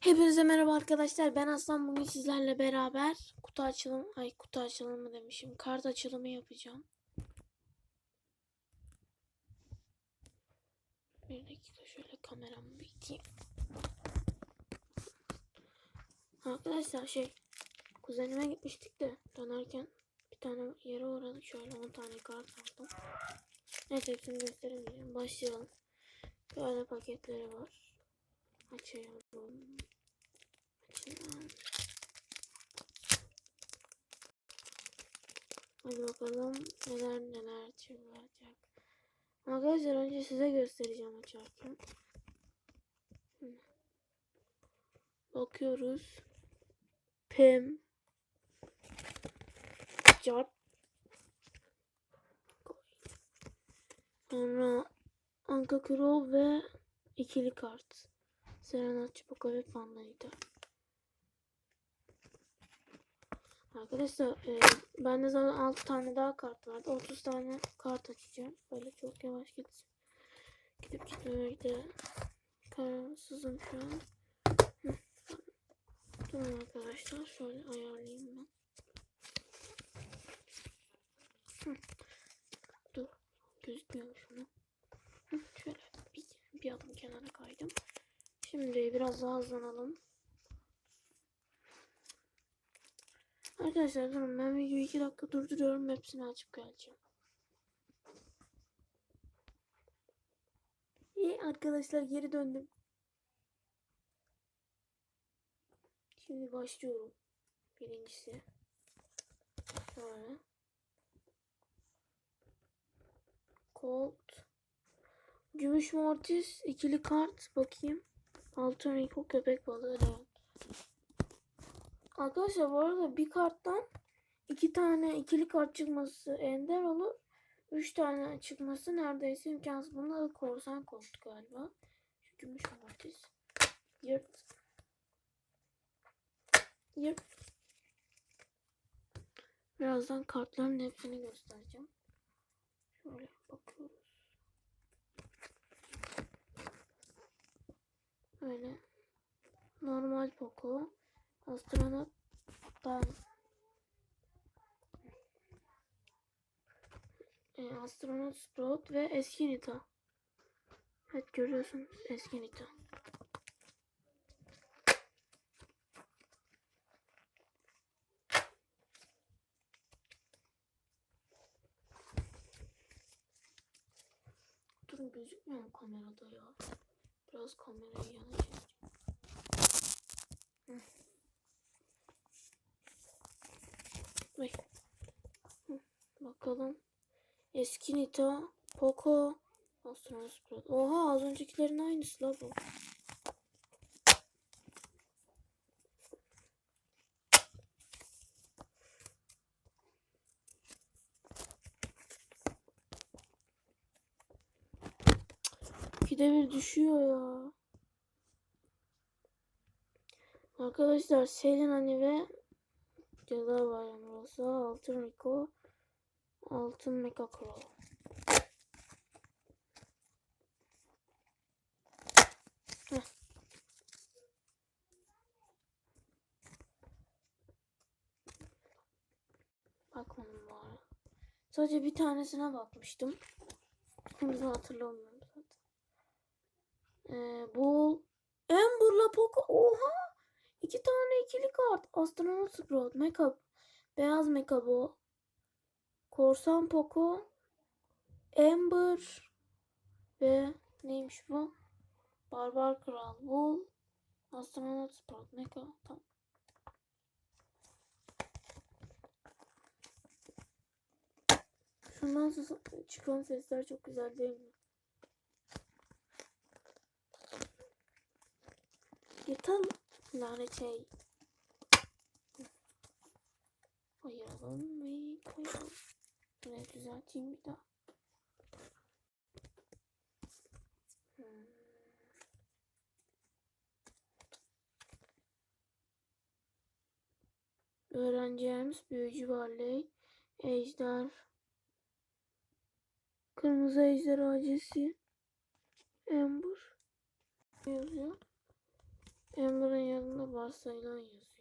Hepinize merhaba arkadaşlar. Ben Aslan. Bugün sizlerle beraber kutu açılımı, ay kutu açılımı demişim. Kart açılımı yapacağım. Bir dakika şöyle kameramı biteyim. Arkadaşlar şey kuzenime gitmiştik de dönerken bir tane yere uğradık. Şöyle 10 tane kart aldım. Neyse hepsini gösteremeyeceğim. Başlayalım. Böyle paketleri var. Açıyorum. Açalım. Hadi bakalım neler neler çıkacak. Arkadaşlar önce size göstereceğim açarken. Bakıyoruz. Pem. Cart. Sonra Anka Crow ve ikili kart. Serenat Çubuka ve Pandanita. Arkadaşlar e, bende zaten 6 tane daha kart vardı. 30 tane kart açacağım. Böyle çok yavaş gideceğim. Gidip gitmemekte kararsızım şu an. Durun arkadaşlar. Şöyle ayarlayayım ben. Hı. Dur. Gözükmüyor şunu. Hı, Şöyle bir, bir adım kenara kaydım. Şimdi biraz daha hızlanalım. Arkadaşlar durun ben videoyu 2 dakika durduruyorum. Hepsini açıp geleceğim. İyi arkadaşlar geri döndüm. Şimdi başlıyorum. Birincisi. Şöyle. Colt. Gümüş Mortis. ikili kart. Bakayım. Altın Rico köpek balığı Leon. Arkadaşlar bu arada bir karttan iki tane ikili kart çıkması ender olur. Üç tane çıkması neredeyse imkansız. Bunun adı korsan kort galiba. Şu gümüş mortis. Yırt. Yırt. Birazdan kartların hepsini göstereceğim. Şöyle bakıyoruz. Öyle. Normal Poco. Astronot ben e, Astronot Sprout ve eski Nita. Evet görüyorsunuz eski Nita. Durun gözükmüyor mu kamerada ya? Biraz kamerayı yana çekeceğim. Hı, Bakalım. Eski Nita, Poco, Astronaut Sprout. Oha az öncekilerin aynısı la bu. İkide bir düşüyor ya. Arkadaşlar Selin Hani ve Ceza yani burası. Altın Rico. Altın Mecha Crow. Bakmadım bu ara. Sadece bir tanesine bakmıştım. Da hatırlamıyorum. Ee, bu Amber'la Poco. Oha! İki tane ikili kart. Astronot Sprout. Mecha. Beyaz Mecha bu. Korsan Poco. Amber. Ve neymiş bu? Barbar Kral. Bull. Astronot Sprout. Mecha. Tamam. Şundan sonra çıkan sesler çok güzel değil mi? Yeter lanet şey. Koyalım ve koyalım. Buraya düzelteyim bir daha. Hmm. Öğreneceğimiz büyücü varley, ejder, kırmızı ejder acesi, Amber. Ne Emre'nin yanında varsayılan yazıyor.